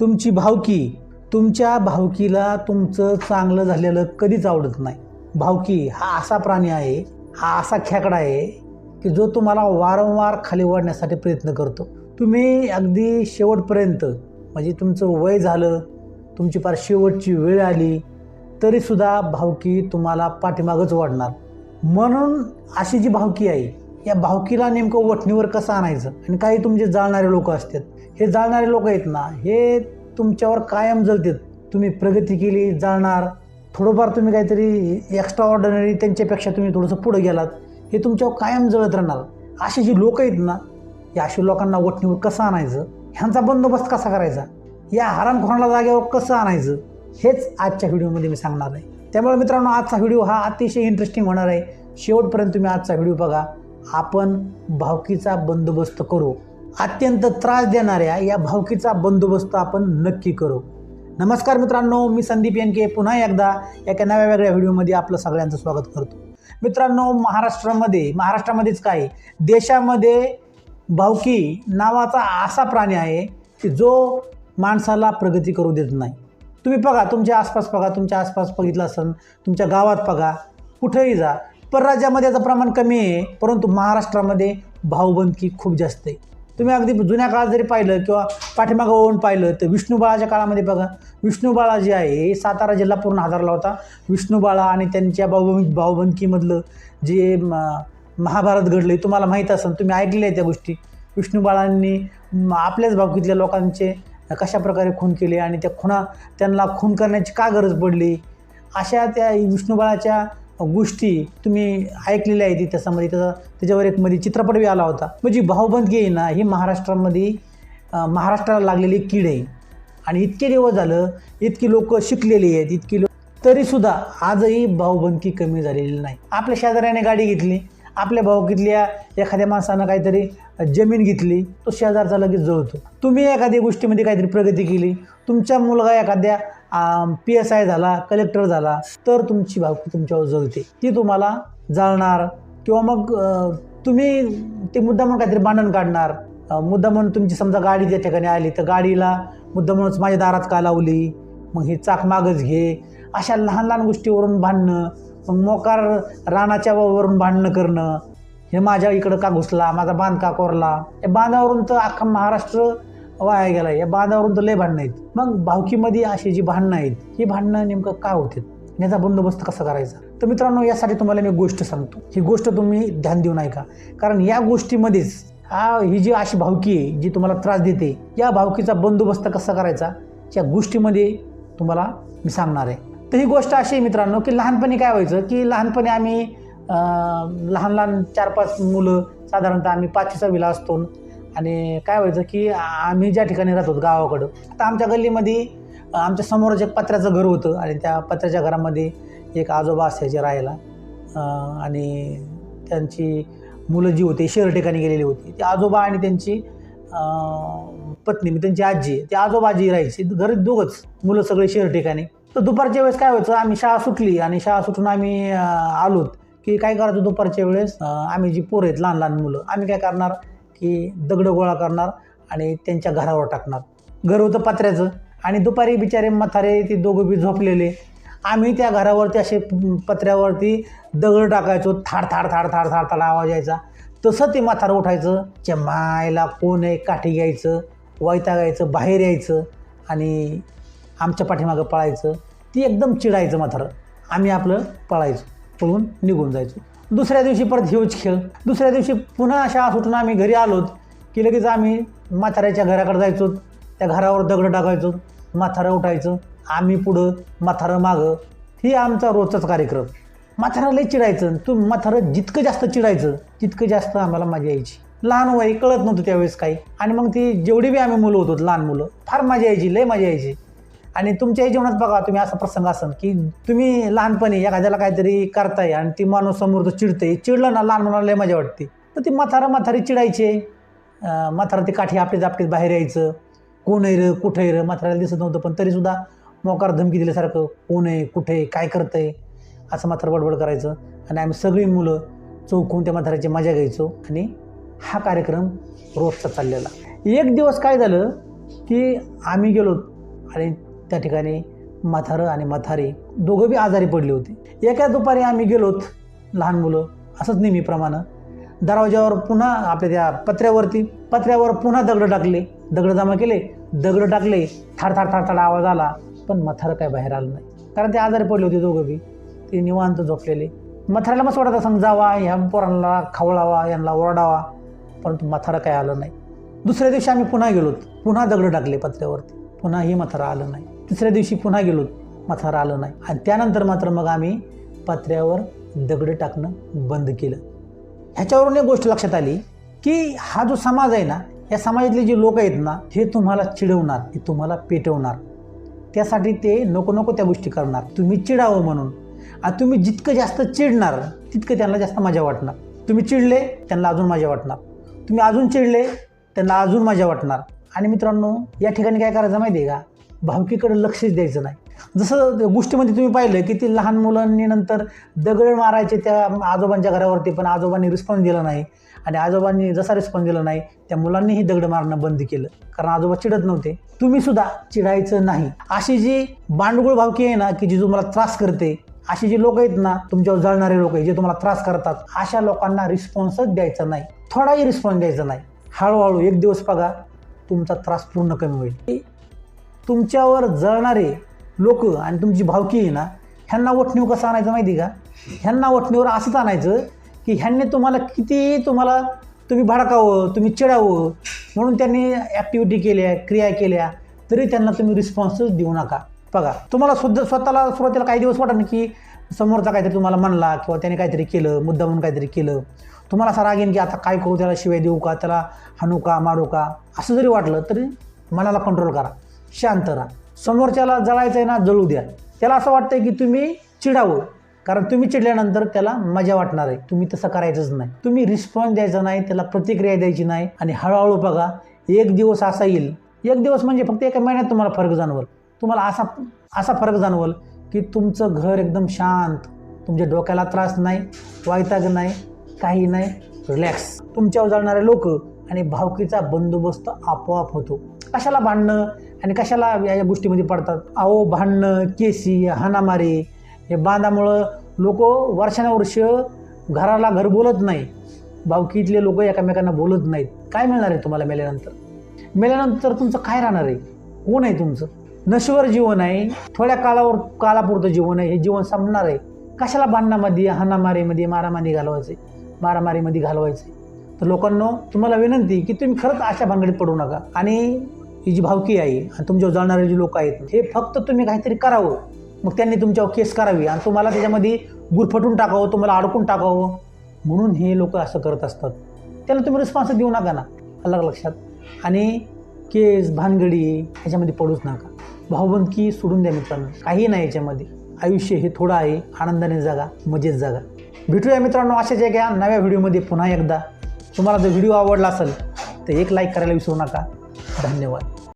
तुमची भावकी तुमच्या भावकीला तुमचं चांगलं झालेलं कधीच आवडत नाही. भावकी हा असा प्राणी आहे हा असा खेकडा आहे की जो तुम्हाला वारंवार खाली वाढण्यासाठी प्रयत्न करतो. तुम्ही अगदी शेवटपर्यंत म्हणजे तुमचं वय झालं तुमची फार शेवटची वेळ आली तरीसुद्धा भावकी तुम्हाला पाठीमागच वाढणार म्हणून अशी जी भावकी आहे या भावकीला नेमकं वठणीवर कसं आणायचं? आणि काही तुमचे जाळणारे लोक असतात. हे जाळणारे लोक आहेत ना हे तुमच्यावर कायम जळतात तुम्ही प्रगती केली जाळणार थोडंफार तुम्ही काहीतरी एक्स्ट्रा ऑर्डिनरी त्यांच्यापेक्षा तुम्ही थोडंसं पुढं गेलात. हे तुमच्यावर कायम जळत राहणार. अशी जी लोक आहेत ना या अशा लोकांना वठणीवर कसं आणायचं? ह्यांचा बंदोबस्त कसा करायचा? या हरामखोराला जागेवर कसं आणायचं? हेच आजच्या व्हिडिओमध्ये मी सांगणार आहे. त्यामुळे मित्रांनो आजचा व्हिडिओ हा अतिशय इंटरेस्टिंग होणार आहे. शेवटपर्यंत तुम्ही आजचा व्हिडिओ बघा. आपण भावकीचा बंदोबस्त करू. अत्यंत त्रास देणाऱ्या या भावकीचा बंदोबस्त आपण नक्की करू. नमस्कार मित्रांनो मी संदीप यांके पुन्हा एकदा एका नव्या वेगळ्या व्हिडिओमध्ये आपलं सगळ्यांचं स्वागत करतो. मित्रांनो महाराष्ट्रामध्ये महाराष्ट्रामध्येच काय देशामध्ये भावकी नावाचा असा प्राणी आहे की जो माणसाला प्रगती करू देत नाही. तुम्ही बघा तुमच्या आसपास बघा तुमच्या आसपास बघितलं असेल तुमच्या गावात बघा कुठेही जा परराज्यामध्ये याचं प्रमाण कमी आहे परंतु महाराष्ट्रामध्ये भाऊबंदकी खूप जास्त आहे. तुम्ही अगदी जुन्या काळात जरी पाहिलं किंवा पाठीमागं वळून पाहिलं तर विष्णुबाळाच्या काळामध्ये बघा. विष्णुबाळा जे आहे हे सातारा जिल्हा पूर्ण हादरला होता. विष्णुबाळा आणि त्यांच्या भाऊ भाऊबंदकीमधलं जे महाभारत घडलं तुम्हाला माहीत असेल तुम्ही ऐकलेल्या आहे त्या गोष्टी. विष्णू बाळांनी आपल्याच भावकीतल्या लोकांचे कशा प्रकारे खून केले आणि त्या खुणा त्यांना खून करण्याची का गरज पडली? अशा त्या विष्णुबाळाच्या गोष्टी तुम्ही ऐकलेल्या आहेत त्याच्यामध्ये त्याचा त्याच्यावर एक मध्ये चित्रपट बी आला होता. म्हणजे भाऊबंदकी आहे ना ही महाराष्ट्रामध्ये महाराष्ट्राला लागलेली कीड आहे. आणि इतके दिवस झालं इतकी लोक शिकलेली आहेत इतकी लोक तरीसुद्धा आजही भाऊबंदकी कमी झालेली नाही. आपल्या शेजाऱ्याने गाडी घेतली. आपल्या भाऊकीतल्या एखाद्या माणसानं काहीतरी जमीन घेतली. तो शेजारचा लगेच जळतो. तुम्ही एखाद्या गोष्टीमध्ये काहीतरी प्रगती केली. तुमचा मुलगा एखाद्या पी एस आय झाला कलेक्टर झाला तर तुमची भावकी तुमच्यावर जळते ती तुम्हाला जाळणार. किंवा मग तुम्ही ते मुद्दा म्हणून काहीतरी भांडण काढणार. मुद्दा म्हणून तुमची समजा गाडी त्या ठिकाणी आली तर गाडीला मुद्दा म्हणूनच माझ्या दारात का लावली? मग हे चाक मागच घे. अशा लहान लहान गोष्टीवरून भांडणं मग मोकार रानाच्या वरून भांडणं करणं. हे माझ्या इकडं का घुसला? माझा बांध का कोरला? या बांधावरून तर अख्खा महाराष्ट्र वाया गेला या बांधावरून तर लय भांडणं आहेत. मग भावकीमध्ये अशी जी भांडणं आहेत ही भांडणं नेमकं का होते याचा बंदोबस्त कसा करायचा? तर मित्रांनो यासाठी तुम्हाला मी गोष्ट सांगतो. ही गोष्ट तुम्ही ध्यान देऊ नका. कारण या गोष्टीमध्येच हा ही जी अशी भावकी आहे जी तुम्हाला त्रास देते या भावकीचा बंदोबस्त कसा करायचा? या गोष्टीमध्ये तुम्हाला मी सांगणार आहे. तर ही गोष्ट अशी आहे मित्रांनो की लहानपणी काय व्हायचं की लहानपणी आम्ही लहान लहान चार पाच मुलं साधारणतः आम्ही पाचवी सहावीला असतो. आणि काय व्हायचं की आम्ही ज्या ठिकाणी राहतो गावाकडं आता आमच्या गल्लीमध्ये आमच्या समोरच एक पत्र्याचं घर होतं आणि त्या पत्र्याच्या घरामध्ये एक आजोबा असायचे राहायला. आणि त्यांची मुलं जी होती शहर ठिकाणी गेलेली होती ते आजोबा आणि त्यांची पत्नी मी त्यांची आजी ती आजोबा आजी राहायची. घरी दोघंच मुलं सगळे शहर ठिकाणी. तर दुपारच्या वेळेस काय व्हायचं आम्ही शाळा सुटली आणि शाळा सुटून आम्ही आलोत. की काय करायचं दुपारच्या वेळेस? आम्ही जी पोरं आहेत लहान लहान मुलं आम्ही काय करणार? की दगडं गोळा करणार आणि त्यांच्या घरावर टाकणार. घर होतं पत्र्याचं आणि दुपारी बिचारे म्हातारे ते दोघं बी झोपलेले. आम्ही त्या घरावरती असे पत्र्यावरती दगड टाकायचो थाड थाड थाड थाड थाड थाड आवाज यायचा. तसं ते माथार उठायचं चमायला मायला कोण आहे काठी घ्यायचं वैतागायचं बाहेर यायचं आणि आमच्या पाठीमागं पळायचं. ती एकदम चिडायचं म्हातारं. आम्ही आपलं पळायचो पळून निघून जायचो. दुसऱ्या दिवशी परत ह्योच खेळ. दुसऱ्या दिवशी पुन्हा अशा सुटून आम्ही घरी आलोत की लगेच आम्ही म्हाताऱ्याच्या घराकडे जायचो त्या घरावर दगड टाकायचो म्हातारं उठायचं आम्ही पुढं म्हातारं मागं. ही आमचा रोजचाच कार्यक्रम. म्हातारं लई चिडायचं तू म्हातारं जितकं जास्त चिडायचं तितकं जास्त आम्हाला मजा यायची. लहान वय कळत नव्हतं त्यावेळेस काही. आणि मग ती जेवढी बी आम्ही मुलं होतो लहान मुलं फार मजा यायची लय मजा यायची. आणि तुमच्याही जीवनात बघा तुम्ही असा प्रसंग असन की तुम्ही लहानपणी एखाद्याला काहीतरी करताय आणि ती माणूस समोर तो चिडते चिडलं ना लहान मुलाला लय मजा वाटते. तर ती म्हातारा म्हातारी चिडायचे. अं, म्हातारा ती काठी आपली आपटीत बाहेर यायचं. कोण आहे र कुठं आहे र? म्हाताऱ्याला दिसत नव्हतं पण तरीसुद्धा मोकार धमकी दिल्यासारखं कोण आहे कुठे आहे काय आहे असं मथार बडबड करायचं. आणि आम्ही सगळी मुलं चौकून त्या म्हाताऱ्याची मजा घ्यायचो. आणि हा कार्यक्रम रोजचा चाललेला. एक दिवस काय झालं की आम्ही गेलो आणि त्या ठिकाणी म्हातारं आणि म्हातारी दोघं बी आजारी पडले होते. एका दुपारी आम्ही गेलोत लहान मुलं असंच नेहमीप्रमाणे. दरवाज्यावर पुन्हा आपल्या त्या पत्र्यावरती पत्र्यावर पुन्हा दगडं टाकले. दगडं जमा केले दगडं टाकले थाड थाड थाड थाड आवाज आला पण म्हातारं काय बाहेर आलं नाही. कारण ते आजारी पडले होते दोघं बी. ते निवांत झोपलेले. मथाऱ्याला मस्त वाटत असं जावा ह्या पोरांना खावळावा यांना ओरडावा परंतु म्हातारं काय आलं नाही. दुसऱ्या दिवशी आम्ही पुन्हा गेलोत. पुन्हा दगडं टाकले पत्र्यावरती. पुन्हाही म्हातारं आलं नाही. तिसऱ्या दिवशी पुन्हा गेलो. म्हातारं आलं नाही. आणि त्यानंतर मात्र मग आम्ही पत्र्यावर दगडं टाकणं बंद केलं. ह्याच्यावरून एक गोष्ट लक्षात आली की हा जो समाज आहे ना या समाजातले जे लोक आहेत ना हे तुम्हाला चिडवणार हे तुम्हाला पेटवणार. त्यासाठी ते नको नको त्या गोष्टी करणार. तुम्ही चिडावं म्हणून. आणि तुम्ही जितकं जास्त चिडणार तितकं त्यांना जास्त मजा वाटणार. तुम्ही चिडले त्यांना अजून मजा वाटणार. तुम्ही अजून चिडले त्यांना अजून मजा वाटणार. आणि मित्रांनो या ठिकाणी काय करायचं माहिती आहे का? भावकीकडे लक्षच द्यायचं नाही. जसं गोष्टीमध्ये तुम्ही पाहिलं की ती लहान मुलांनी नंतर दगड मारायचे त्या आजोबांच्या घरावरती पण आजोबांनी रिस्पॉन्स दिला नाही. आणि आजोबांनी जसा रिस्पॉन्स दिला नाही त्या मुलांनीही दगड मारणं बंद केलं. कारण आजोबा चिडत नव्हते. तुम्ही सुद्धा चिडायचं नाही. अशी जी बांडगुळ भावकी आहे ना की जी तुम्हाला त्रास करते अशी जी लोक आहेत ना तुमच्यावर जळणारे लोक आहेत जे तुम्हाला त्रास करतात अशा लोकांना रिस्पॉन्सच द्यायचा नाही. थोडाही रिस्पॉन्स द्यायचा नाही. हळूहळू एक दिवस बघा तुमचा त्रास पूर्ण कमी होईल. तुमच्यावर जळणारे लोक आणि तुमची भावकी आहे ना ह्यांना वठणीवर कसं आणायचं माहिती आहे का? ह्यांना वठणीवर असंच आणायचं की ह्यांनी तुम्हाला किती तुम्हाला तुम्ही भडकावं तुम्ही चिडावं म्हणून त्यांनी ॲक्टिव्हिटी केल्या क्रिया केल्या तरी त्यांना तुम्ही रिस्पॉन्सच देऊ नका. बघा तुम्हाला सुद्धा स्वतःला सुरुवातीला काही दिवस वाटत की समोरचा काहीतरी तुम्हाला म्हणला किंवा त्याने काहीतरी केलं मुद्दा म्हणून काहीतरी केलं. तुम्हाला असा रागेन की आता काय करू त्याला शिवाय देऊ का त्याला हाणू का मारू का असं जरी वाटलं तरी मनाला कंट्रोल करा. शांत राहा. समोरच्याला जळायचं आहे ना जळू द्या. त्याला असं वाटतं की तुम्ही चिडावं. कारण तुम्ही चिडल्यानंतर त्याला मजा वाटणार आहे. तुम्ही तसं करायचंच नाही. तुम्ही रिस्पॉन्स द्यायचा नाही त्याला प्रतिक्रिया द्यायची नाही. आणि हळूहळू बघा एक दिवस असा येईल. एक दिवस म्हणजे फक्त एका महिन्यात तुम्हाला फरक जाणवल. तुम्हाला असा असा फरक जाणवल की तुमचं घर एकदम शांत. तुमच्या डोक्याला त्रास नाही वायताग नाही काही नाही. रिलॅक्स तुमच्यावर जाणारे लोक आणि भावकीचा बंदोबस्त आपोआप होतो. कशाला भांडणं? आणि कशाला या या गोष्टीमध्ये पडतात? अहो भांडणं केसी हाणामारी हे बांधामुळं लोक वर्षानुवर्ष घराला घर बोलत नाही. भावकीतले लोक एकामेकांना बोलत नाहीत. काय मिळणार आहे तुम्हाला मेल्यानंतर? मेल्यानंतर तुमचं काय राहणार आहे? कोण आहे तुमचं? नश्वर जीवन आहे. थोड्या काळावर काळापुरतं जीवन आहे. हे जीवन संपणार आहे. कशाला भांडणामध्ये हाणामारीमध्ये मारामारी घालवायचे? मारामारीमध्ये घालवायचे. तर लोकांना तुम्हाला विनंती की तुम्ही खरंच अशा भानगडीत पडू नका. आणि ही जी भावकी आहे आणि तुमच्यावर जाणारे जे लोक आहेत हे फक्त तुम्ही काहीतरी करावं. मग त्यांनी तुमच्यावर केस करावी आणि तुम्हाला त्याच्यामध्ये गुरफटून टाकावं तुम्हाला अडकून टाकावं. म्हणून हे लोक असं करत असतात. त्याला तुम्ही रिस्पॉन्स देऊ नका ना अलग लक्षात? आणि केस भानगडी ह्याच्यामध्ये पडूच नका. भावबंदकी सोडून द्या मित्रांनो काही नाही याच्यामध्ये. आयुष्य हे थोडं आहे आनंदाने जागा मजेत जागा. भेटूया मित्रांनो अशाच एका नव्या व्हिडिओमध्ये पुन्हा एकदा. तुम्हाला जर व्हिडिओ आवडला असेल तर एक लाईक करायला विसरू नका. धन्यवाद.